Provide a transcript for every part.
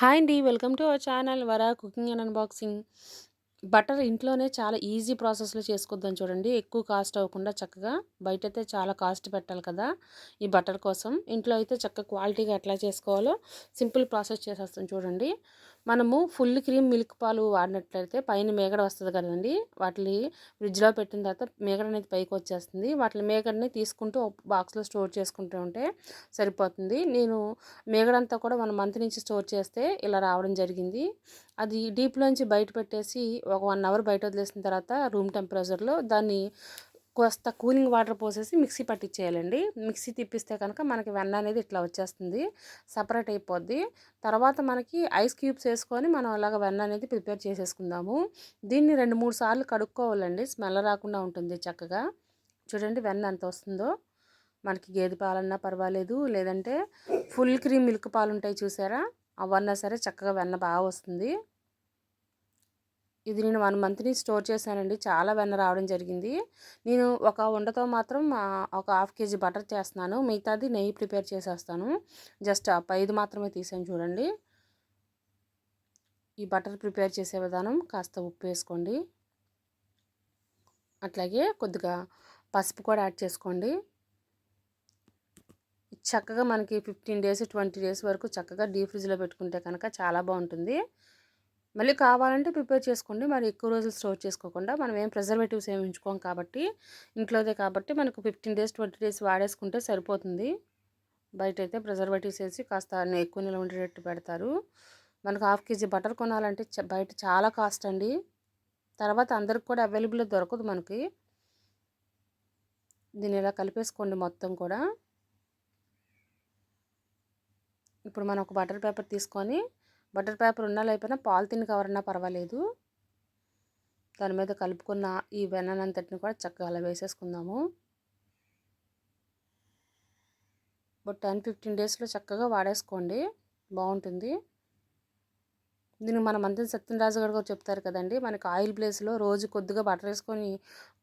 Hi అండి. Welcome to our channel Vara cooking and unboxing. Butter ఇంట్లోనే చాలా easy ప్రాసెస్లో చేసుకొద్దాం చూడండి. ఎక్కువ కాస్ట్ అవ్వకుండా చక్కగా బయట అయితే చాలా కాస్ట్ పెట్టాలి కదా. ఈ బటర్ కోసం ఇంట్లో అయితే చక్కగా క్వాలిటీగా ఎట్లా చేసుకోవాలో సింపుల్ ప్రాసెస్ చేసేస్తాం చూడండి. మనము ఫుల్ క్రీమ్ మిల్క్ పాలు వాడినట్లయితే పైన మేగడ వస్తుంది కదండి. వాటిని ఫ్రిడ్జ్లో పెట్టిన తర్వాత మేగడ అనేది పైకి వచ్చేస్తుంది. వాటి మేగడని తీసుకుంటూ బాక్స్లో స్టోర్ చేసుకుంటూ ఉంటే సరిపోతుంది. నేను మేగడంతా కూడా వన్ మంత్ నుంచి స్టోర్ చేస్తే ఇలా రావడం జరిగింది. అది డీప్లోంచి బయట పెట్టేసి ఒక వన్ అవర్ బయట వదిలేసిన తర్వాత రూమ్ టెంపరేచర్లో దాన్ని కాస్త కూలింగ్ వాటర్ పోసేసి మిక్సీ పట్టించేయాలండి మిక్సీ తిప్పిస్తే కనుక మనకి వెన్న అనేది ఇట్లా వచ్చేస్తుంది. సపరేట్ అయిపోద్ది. తర్వాత మనకి ఐస్ క్యూబ్స్ వేసుకొని మనం అలాగ వెన్న అనేది ప్రిపేర్ చేసేసుకుందాము. దీన్ని రెండు మూడు సార్లు కడుక్కోవాలండి. స్మెల్ రాకుండా ఉంటుంది చక్కగా. చూడండి వెన్న ఎంత వస్తుందో. మనకి గేదె పాలన్నా పర్వాలేదు. లేదంటే ఫుల్ క్రీమ్ మిల్క్ పాలు ఉంటాయి చూసారా? అవన్నా సరే చక్కగా వెన్న బాగా వస్తుంది. ఇది నేను వన్ మంత్ని స్టోర్ చేశానండి. చాలా వెన్న రావడం జరిగింది. నేను ఒక వండతో మాత్రం ఒక హాఫ్ కేజీ బటర్ చేస్తున్నాను. మిగతాది నెయ్యి ప్రిపేర్ చేసేస్తాను. జస్ట్ ఆ పైది మాత్రమే తీసాను చూడండి. ఈ బటర్ ప్రిపేర్ చేసే విధానం కాస్త ఉప్పు వేసుకోండి. అట్లాగే కొద్దిగా పసుపు కూడా యాడ్ చేసుకోండి. చక్కగా మనకి ఫిఫ్టీన్ డేస్ ట్వంటీ డేస్ వరకు చక్కగా డీప్ ఫ్రిడ్జ్లో పెట్టుకుంటే కనుక చాలా బాగుంటుంది. మళ్ళీ కావాలంటే ప్రిపేర్ చేసుకోండి. మరి ఎక్కువ రోజులు స్టోర్ చేసుకోకుండా మనం ఏం ప్రిజర్వేటివ్స్ ఏమి ఉంచుకోం కాబట్టి ఇంట్లోదే కాబట్టి మనకు ఫిఫ్టీన్ డేస్ ట్వంటీ డేస్ వాడేసుకుంటే సరిపోతుంది. బయట అయితే ప్రిజర్వేటివ్స్ వేసి కాస్త ఎక్కువ నిల్వ ఉండేటట్టు పెడతారు. మనకు హాఫ్ కేజీ బటర్ కొనాలంటే బయట చాలా కాస్ట్ అండి. తర్వాత అందరికి కూడా అవైలబుల్ దొరకదు మనకి. దీన్ని ఇలా కలిపేసుకోండి మొత్తం కూడా. ఇప్పుడు మనం ఒక బటర్ పేపర్ తీసుకొని బటర్ పేపర్ ఉన్నా లేకపోయినా పాలిథిన్ కవర్ అన్నా పర్వాలేదు. దాని మీద కలుపుకున్న ఈ వెన్ననంతటిని కూడా చక్కగా అలా వేసేసుకుందాము. ఒక టెన్ ఫిఫ్టీన్ డేస్లో చక్కగా వాడేసుకోండి. బాగుంటుంది. దీనికి మన మంత్రి సత్యనరాజు గారు కూడా చెప్తారు కదండి మనకి ఆయిల్ ప్లేస్లో రోజు కొద్దిగా బటర్ వేసుకొని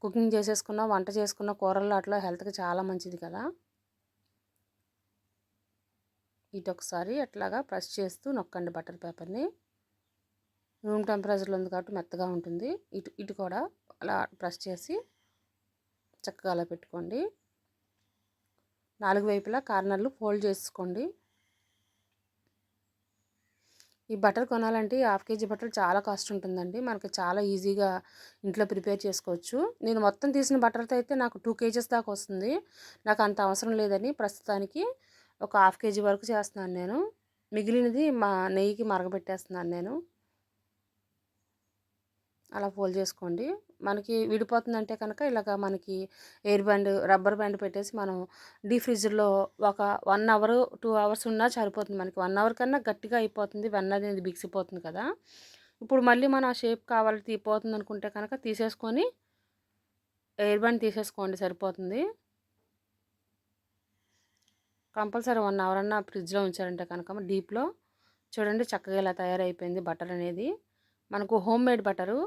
కుకింగ్ చేసేసుకున్న వంట చేసుకున్న కూరల్లో అట్లా హెల్త్కి చాలా మంచిది కదా. ఇటు ఒకసారి అట్లాగా ప్రెస్ చేస్తూ నొక్కండి బటర్ పేపర్ని. రూమ్ టెంపరేచర్లో ఉంది కాబట్టి మెత్తగా ఉంటుంది. ఇటు ఇటు కూడా అలా ప్రెస్ చేసి చక్కగా అలా పెట్టుకోండి. నాలుగు వైపులా కార్నర్లు ఫోల్డ్ చేసుకోండి. ఈ బటర్ కొనాలంటే హాఫ్ కేజీ బటర్ చాలా కాస్ట్ ఉంటుందండి. మనకి చాలా ఈజీగా ఇంట్లో ప్రిపేర్ చేసుకోవచ్చు. నేను మొత్తం తీసిన బటర్తో అయితే నాకు టూ కేజెస్ దాకా వస్తుంది. నాకు అంత అవసరం లేదని ప్రస్తుతానికి ఒక హాఫ్ కేజీ వరకు చేస్తున్నాను నేను. మిగిలినది మా నెయ్యికి మరగబెట్టేస్తున్నాను నేను. అలా ఫోల్డ్ చేసుకోండి. మనకి విడిపోతుందంటే కనుక ఇలాగ మనకి ఎయిర్ బ్యాండ్ రబ్బర్ బ్యాండ్ పెట్టేసి మనం డీ ఫ్రిడ్జ్లో ఒక వన్ అవర్ టూ అవర్స్ ఉన్నా సరిపోతుంది మనకి. వన్ అవర్ కన్నా గట్టిగా అయిపోతుంది వెన్న అనేది బిగిసిపోతుంది కదా. ఇప్పుడు మళ్ళీ మనం ఆ షేప్ కావాలి తీపోతుంది అనుకుంటే కనుక తీసేసుకొని ఎయిర్ బ్యాండ్ తీసేసుకోండి సరిపోతుంది. కంపల్సరీ వన్ అవర్ అన్న ఫ్రిడ్జ్లో ఉంచారంటే కనుక. డీప్లో చూడండి చక్కగా ఇలా తయారైపోయింది బటర్ అనేది. మనకు హోమ్ మేడ్ బటరు.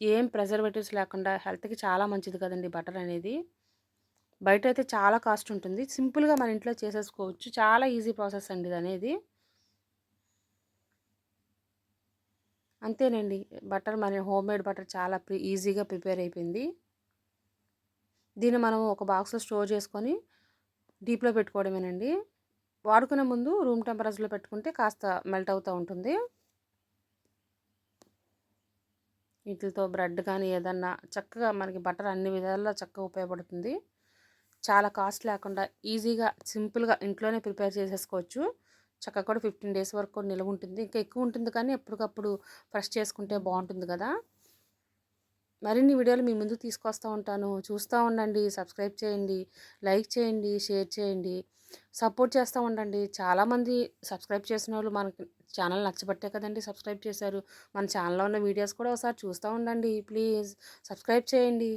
ఏం ప్రిజర్వేటివ్స్ లేకుండా హెల్త్కి చాలా మంచిది కదండి బటర్ అనేది. బయట అయితే చాలా కాస్ట్ ఉంటుంది. సింపుల్గా మన ఇంట్లో చేసేసుకోవచ్చు. చాలా ఈజీ ప్రాసెస్ అండి ఇది అనేది. అంతేనండి. బటర్ మన హోమ్ మేడ్ బటర్ చాలా ఈజీగా ప్రిపేర్ అయిపోయింది. దీన్ని మనం ఒక బాక్స్లో స్టోర్ చేసుకొని డీప్లో పెట్టుకోవడమేనండి. వాడుకునే ముందు రూమ్ టెంపరేచర్లో పెట్టుకుంటే కాస్త మెల్ట్ అవుతూ ఉంటుంది. వీటితో బ్రెడ్ కానీ ఏదన్నా చక్కగా మనకి బటర్ అన్ని విధాల్లో చక్కగా ఉపయోగపడుతుంది. చాలా కాస్ట్ లేకుండా ఈజీగా సింపుల్గా ఇంట్లోనే ప్రిపేర్ చేసేసుకోవచ్చు. చక్కగా కూడా ఫిఫ్టీన్ డేస్ వరకు నిల్వ ఉంటుంది ఇంకా ఎక్కువ ఉంటుంది కానీ ఎప్పటికప్పుడు ఫ్రెష్ చేసుకుంటే బాగుంటుంది కదా. మరిన్ని వీడియోలు మీ ముందు తీసుకొస్తూ ఉంటాను. చూస్తూ ఉండండి సబ్స్క్రైబ్ చేయండి లైక్ చేయండి షేర్ చేయండి. సపోర్ట్ చేస్తూ ఉండండి. చాలామంది సబ్స్క్రైబ్ చేసిన వాళ్ళు మనకి ఛానల్ నచ్చబట్టే కదండి సబ్స్క్రైబ్ చేశారు. మన ఛానల్లో ఉన్న వీడియోస్ కూడా ఒకసారి చూస్తూ ఉండండి. ప్లీజ్ సబ్స్క్రైబ్ చేయండి.